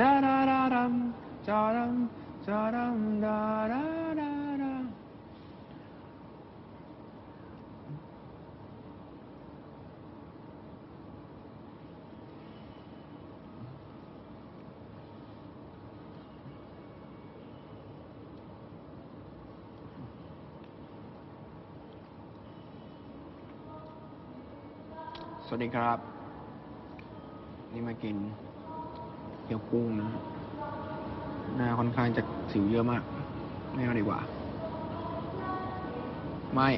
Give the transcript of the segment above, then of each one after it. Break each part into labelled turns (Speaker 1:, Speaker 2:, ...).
Speaker 1: จาดาดาดัมจาดัมจาดัมดาดาดาดาสวัสดีครับ นี่มากิน กี๊ยวกุ้งนะฮะหน้าค่อนข้างจะสิวเยอะมาก ไม่เอาดีกว่า ไม่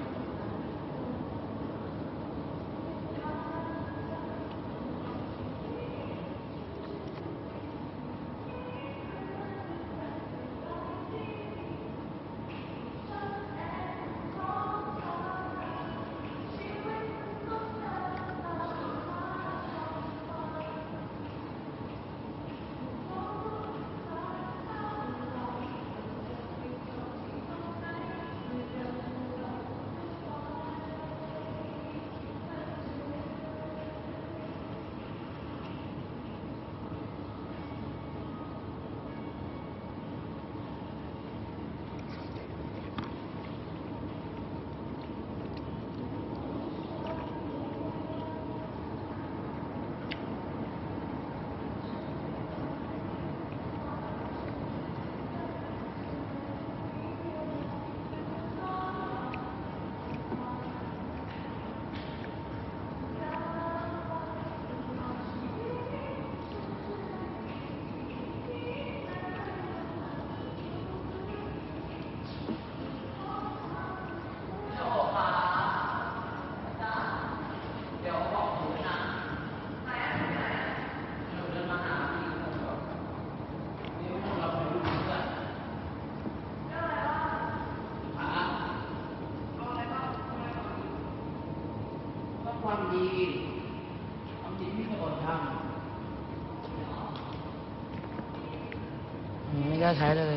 Speaker 2: ความดีความดีที่เคยอดทำไม่กล้าใช้เลย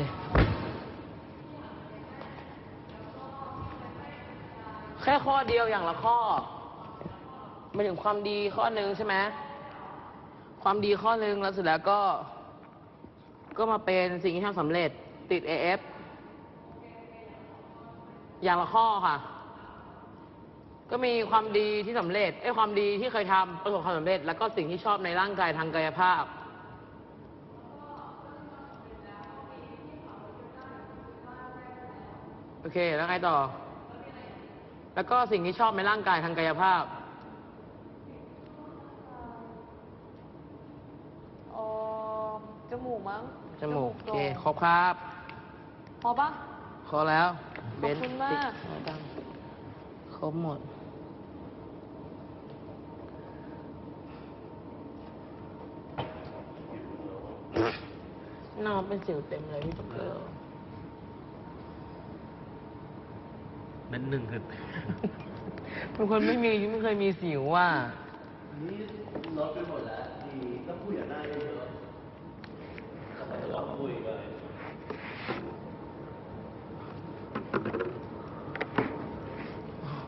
Speaker 2: แค่ข้อเดียวอย่างละข้อไม่ถึงความดีข้อหนึ่งใช่ไหมความดีข้อหนึ่งแล้วเสร็จแล้วก็ ก็มาเป็นสิ่งที่ทำสำเร็จติด AF อย่างละข้อค่ะ ก็มีความดีที่สำเร็จไอ้ยความดีที่เคยทำประสบความสำเร็จ แล้วก็สิ่งที่ชอบในร่างกายทางกายภาพ โอเค แล้วไงต่อ แล้วก็สิ่งที่ชอบในร่างกายทางกายภาพ
Speaker 3: อ๋อจมูกมั้ง
Speaker 2: จมูก โอเค
Speaker 3: โด่ง
Speaker 2: ครบครับ
Speaker 3: พอปะ
Speaker 2: ครบแล้ว
Speaker 3: ขอบคุณมาก
Speaker 2: เบนซ์ติ๊ตังคร บหมด น้องเป็นสิวเต็มเลยพี่ตุ๊กเกอร์
Speaker 4: เป็นหนึ่งคือ
Speaker 2: เป็นคนไม่มีไม่เคยมีสิวว่า
Speaker 4: นี่ลดไปหมดแล้วดีก็พูดอย่างได้เยอะๆทำไมต้องคุยกัน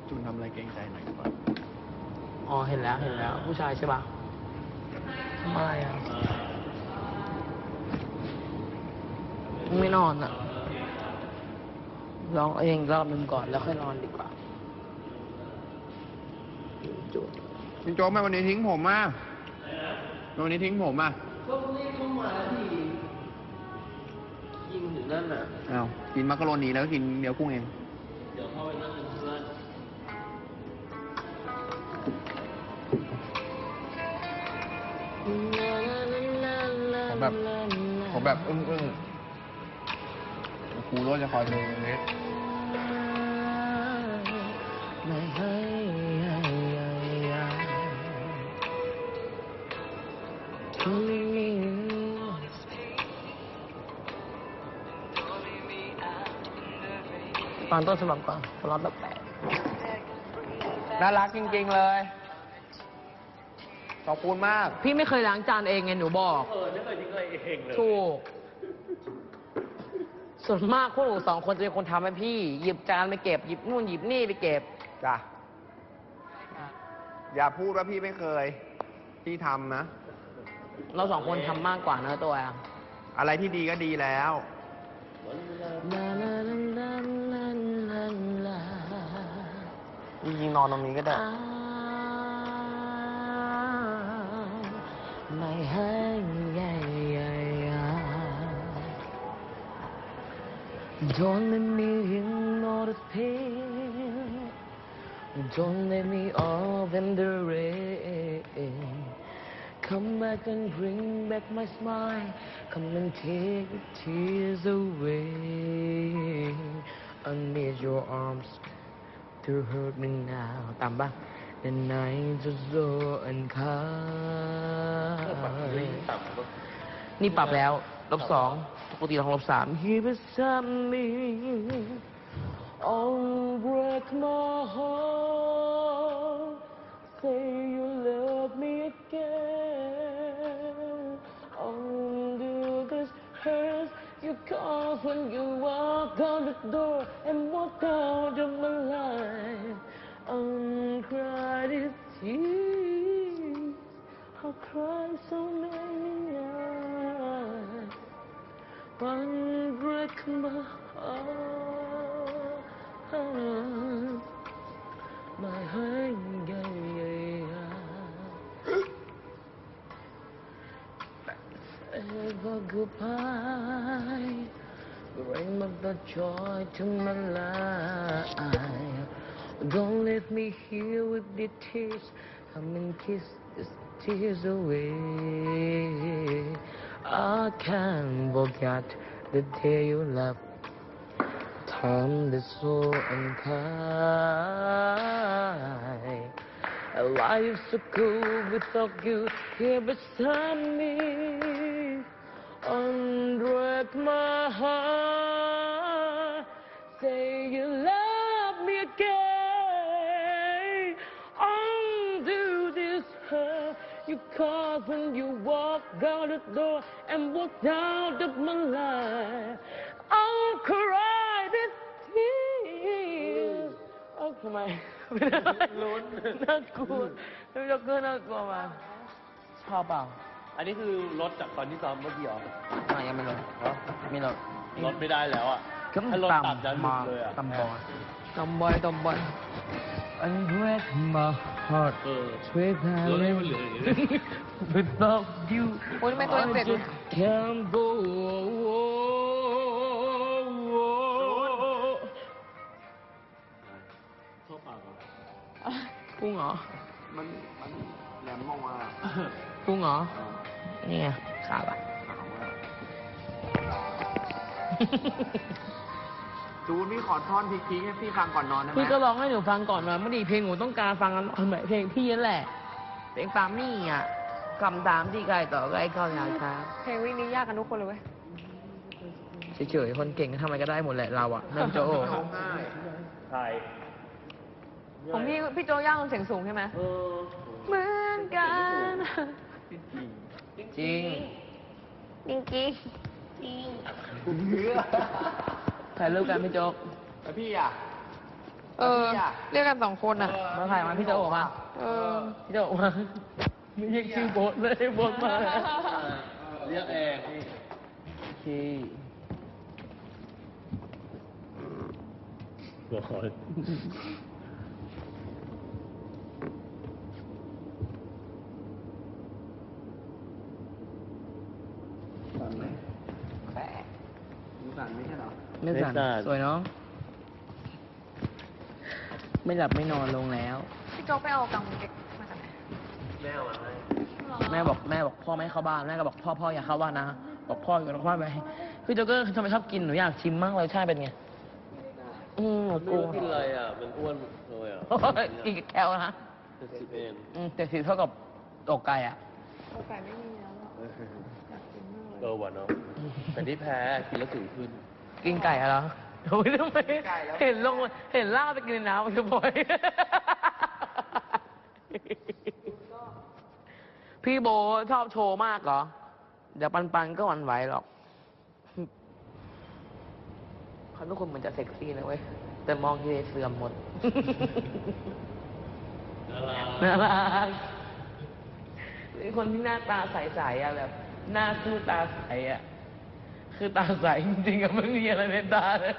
Speaker 1: จุนทำ อะไรเกรงใจหน่อยดีกว่า
Speaker 2: อ๋อเห็นแล้วเห็นแล้ว ผู้ชายใช่ปะทำอะไรอะไม่นอนอะลองเองรอบหนึ่งก่อนแล้วค่อยนอนดีกว่าจุด
Speaker 1: คุณโจ๊กแม่วันนี้ทิ้งผมมาวันนี้ทิ้งผมอะ
Speaker 2: ก็รีบเข้ามาที่ยิงถึงนั่นน่ะ
Speaker 1: อ้าวกินมักกะโรนีแล้วก็กินเดี๋ยวกุ้งเอง
Speaker 4: เดี๋ยวเข้าไปนั่งเป็นเพื่อน
Speaker 1: ผมแบบผมแบบอึ้งอึ้งครูก็จะคอยดูตรงนี้
Speaker 2: ไม่ให้ตอนต้นฉบับก่อนสล็อตแบบแปด
Speaker 1: น่ารักจริง ๆ เลย ขอบคุณมาก
Speaker 2: พี่ไม่เคยล้างจานเองไงหนูบอก
Speaker 4: เออไม่เคยทิ้งอะไรเองเลย
Speaker 2: ถูก ส่วนมากพวกหนูสองคนจะเป็นคนทำให้พี่ หยิบจานไปเก็บ หยิบนู่นหยิบนี่ไปเก็บ
Speaker 1: จ้ะ อย่าพูดว่าพี่ไม่เคย พี่ทำนะ
Speaker 2: เราสองคนทำมากกว่าเนื้อะตัวอะ
Speaker 1: อะไรที่ดีก็ดีแล้ว
Speaker 2: ลาลาลาลาลาลาลา
Speaker 1: จริงๆนอนตรงนี้ก็ได้
Speaker 2: ไ Don't let me ignore the pain Don't let me off in the rain Come back and bring back my smile Come and take the tears away I need your arms to hurt me now ตามปะ The night is so unkind นี่ปรับแล้ว ลบสอง ปกติต้องลบสาม Here beside me Oh break my heart Say you love me again Undo this hurts you cause when you walk out the door and walk out of my life Uncry these tears I'll cry so many nights one break my heart My heart yeah, yeah, yeah. Ever goodbye Bring back the joy to my life Don't leave me here with the tears Come and kiss these tears away I can't forget the day you left Time that's so unkind Life's so cool without you here beside me. Unbreak my heart. Say you love you caused when you walk out the door and walk out of my life. I'll cry this tears. เอ้าทำไมไม่ได้ลุ้น น่ากลัวพี่จ็อกเกอร์น่ากลัวมาชอบเปล่า
Speaker 4: อันนี้คือลดจากตอนที่ซ้อมเมื่อกี้เหรอ
Speaker 2: ไม่ยังไม่ลดไม่ลด
Speaker 4: ลดไม่ได้แล้วอะ
Speaker 2: ก็มัน
Speaker 4: ถ้าลด
Speaker 2: ต่ำ
Speaker 4: ต่ำจะหลุ
Speaker 2: มา
Speaker 4: ดเลยอะ
Speaker 2: ต่ำบอย ต่ำบอยต่ำบอย And break my heart
Speaker 4: เออ
Speaker 2: Sweet
Speaker 4: ลดให้มันเหลืออย่างนี้
Speaker 2: Without you
Speaker 3: โอ้ยทำไมตัวยังเด็กอยู่
Speaker 2: I just can't go
Speaker 4: เข้าปากเหรอ
Speaker 2: กุ้งเหรอ
Speaker 1: มัน มันแหลมมองมา
Speaker 2: กุ้งเหรอนี่ไงขาบอะ
Speaker 1: ถามว่า จูนพี่ขอท่อนพีคๆให้พี่ฟังก่อนนอนได้ไหม
Speaker 2: พี่ก็ร้องให้หนูฟังก่อนนอนไม่ดีเพลงหนูต้องการฟังกันเหมือนเพลงพี่นั่นแหละเพลงปามี่อะคำถามที่ใครต่อใครเข้าอยากครับ
Speaker 3: เพลงวิ่งนี้ยากกันทุกคนเลยเว้ย
Speaker 2: เฉยๆคนเก่งก็ทำอะไรก็ได้หมดแหละเราอะเริ่มโจโอ
Speaker 1: ร้องไห้
Speaker 4: ใช่
Speaker 3: ของพี่พี่โจย่างเสียงสูงใช่ไหม
Speaker 4: เออ
Speaker 3: เหมือนกัน
Speaker 2: จริง
Speaker 3: จริงจริง
Speaker 2: ถ่ายรูปกันพี่โจ๊ก
Speaker 1: แล้วพี่อะ
Speaker 3: เออ เรียกกันสองคนอะ
Speaker 2: มาถ่ายมาพี่โจ๊กออกมา
Speaker 3: เออ
Speaker 2: พี่โจ๊กออกมา ไม่เรียกชื่อโบทเลยโบทมา
Speaker 4: เรียกเองนี่
Speaker 2: โอเค
Speaker 4: บอกก่อน
Speaker 1: สั่นไหม สั่นไม่ใช่เหรอ
Speaker 2: ไม่สั่นสวยเนาะไม่หลับไม่นอนลงแล้ว
Speaker 3: พี่โจไปเอากังเก็กมาจากไหน
Speaker 4: แม่วันให้
Speaker 2: แม่บอกแม่บอกพ่อไม่ให้เข้าบ้านแม่ก็บอกพ่อพ่ออย่าเข้าบ้านนะบอกพ่ออยู่กับพ่อไปพี่โจ๊กเกอร์ทำไมชอบกินหนูอยากชิมมากเลยใช่เป็นไงอืม
Speaker 4: ไม่
Speaker 2: กลัว
Speaker 4: รู้กินอะไรอะ มันอ้วนเลยอะ
Speaker 2: โอ้ยกินกับแคลนะ
Speaker 4: เจ็ดสิบเอง
Speaker 2: อืมแต่สีเท่ากับอกไก่อะ
Speaker 3: โอกาสไม่มีแล้วอะ เล
Speaker 4: เอยอว่ะเนาะแต่ที่แพ้กินแล้วสิวขึ้น
Speaker 2: กินไก่อะเหรอโอ้ยทำไม
Speaker 1: ไก่แล้ว
Speaker 2: เห็นลงเห็นล่ากไปกินในน้ำมันจะบ่อย พี่โบชอบโชว์มากเหรอ เดี๋ยวปันปันๆก็หวั่นไหวหรอก เขาทุกคนเหมือนจะเซ็กซี่นะเว้ย แต่มองทีไรเสื่อมหมด
Speaker 4: น่ารัก
Speaker 2: น่ารัก เป็นคนที่หน้าตาใสๆอะแบบ หน้าคือตาใสอะ คือตาใสจริงๆอะไม่มีอะไรในตาเลย